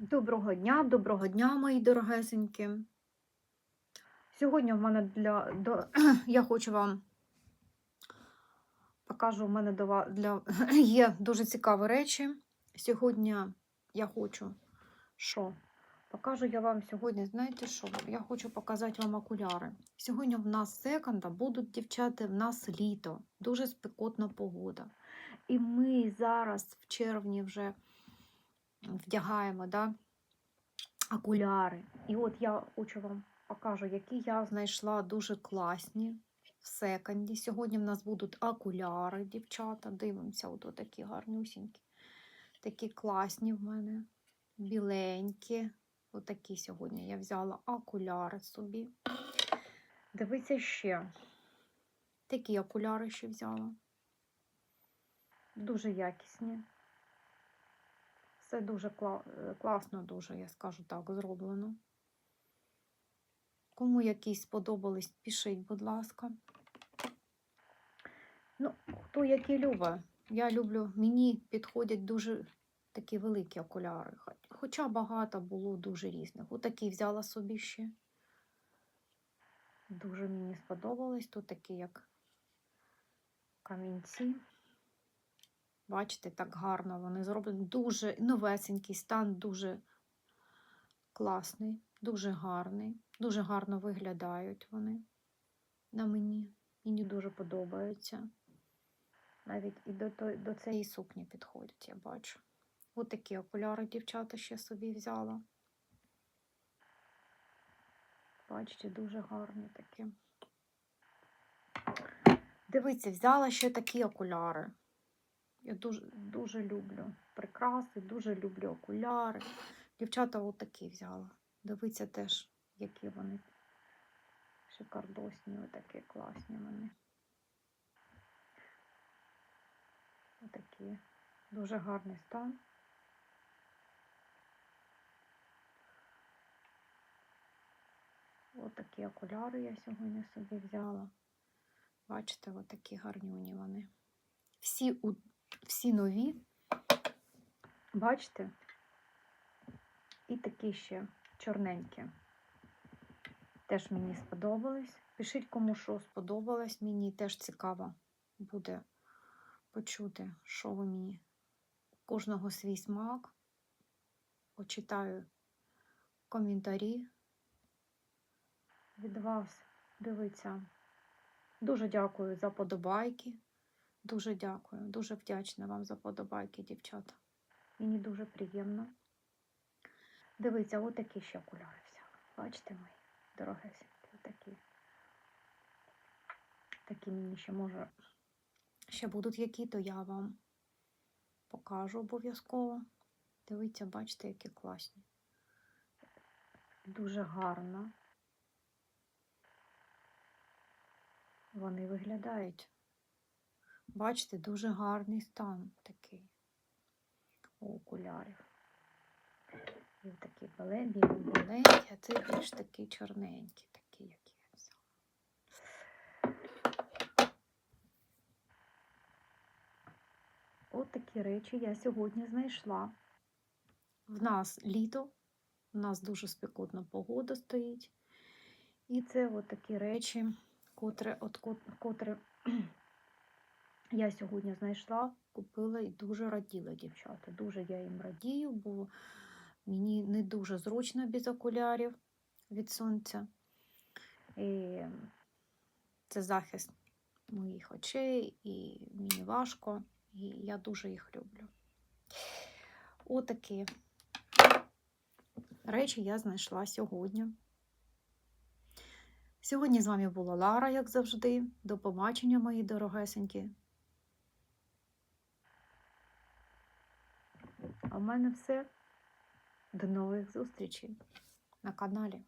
Доброго дня, доброго дня, мої дорогесенькі. Сьогодні в мене для до, я хочу вам покажу, в мене ва- для є дуже цікаві речі. Сьогодні я хочу що? Покажу я вам сьогодні, знаєте що? Я хочу показати вам окуляри. Сьогодні в нас секонда будуть дівчата, в нас літо, дуже спекотна погода. І ми зараз в червні вже вдягаємо да, окуляри. І от я хочу вам покажу, які я знайшла дуже класні в секонді. Сьогодні в нас будуть окуляри, дівчата. Дивимося, от такі гарнюсінькі. Такі класні в мене, біленькі. Отакі сьогодні я взяла окуляри собі. Дивіться ще. Такі окуляри ще взяла. Дуже якісні. Все дуже кла- е, класно, дуже, я скажу так, зроблено. Кому якісь сподобались, пишіть, будь ласка. Ну, хто які любить. Я люблю, мені підходять дуже такі великі окуляри. Хоча багато було дуже різних. Отакі взяла собі ще. Дуже мені сподобались. Тут такі, як камінці. Бачите, так гарно вони зроблені. Дуже новесенький стан, дуже класний, дуже гарний. Дуже гарно виглядають вони на мені. Мені дуже подобаються. Навіть і до, той- до цієї сукні підходять, я бачу. Ось такі окуляри дівчата ще собі взяла. Бачите, дуже гарні такі. Дивіться, взяла ще такі окуляри. Я дуже, дуже люблю прикраси, дуже люблю окуляри. Дівчата отакі взяла. Дивіться теж, які вони шикардосні, отакі класні вони. Отакі. Дуже гарний стан. Отакі окуляри я сьогодні собі взяла. Бачите, отакі гарнюні вони. Всі, всі нові. Бачите? І такі ще чорненькі. Теж мені сподобались. Пишіть, кому що сподобалось. Мені теж цікаво буде почути, що ви мені. Кожного свій смак. Почитаю коментарі від вас. Дивіться. Дуже дякую за подобайки. Дуже дякую. Дуже вдячна вам за подобайки, дівчата. Мені дуже приємно. Дивіться, отакі ще окуляри взяла. Бачите мої дорогесенькі, отакі. Такі мені ще може. Ще будуть які, то я вам покажу обов'язково. Дивіться, бачите, які класні. Дуже гарно. Вони виглядають. Бачите, дуже гарний стан такий у окулярів. І такі белебі, біленькі, а це більш такі чорненькі, такі, які я взяла. От такі речі я сьогодні знайшла. В нас літо, в нас дуже спекотна погода стоїть. І це от такі речі, котре, от, кот- котре я сьогодні знайшла, купила і дуже раділа дівчата. Дуже я їм радію, бо мені не дуже зручно без окулярів від сонця. І це захист моїх очей, і мені важко, і я дуже їх люблю. Отакі речі я знайшла сьогодні. Сьогодні з вами була Лара, як завжди. До побачення, мої дорогесенькі. А в мене все. До нових зустрічей на каналі.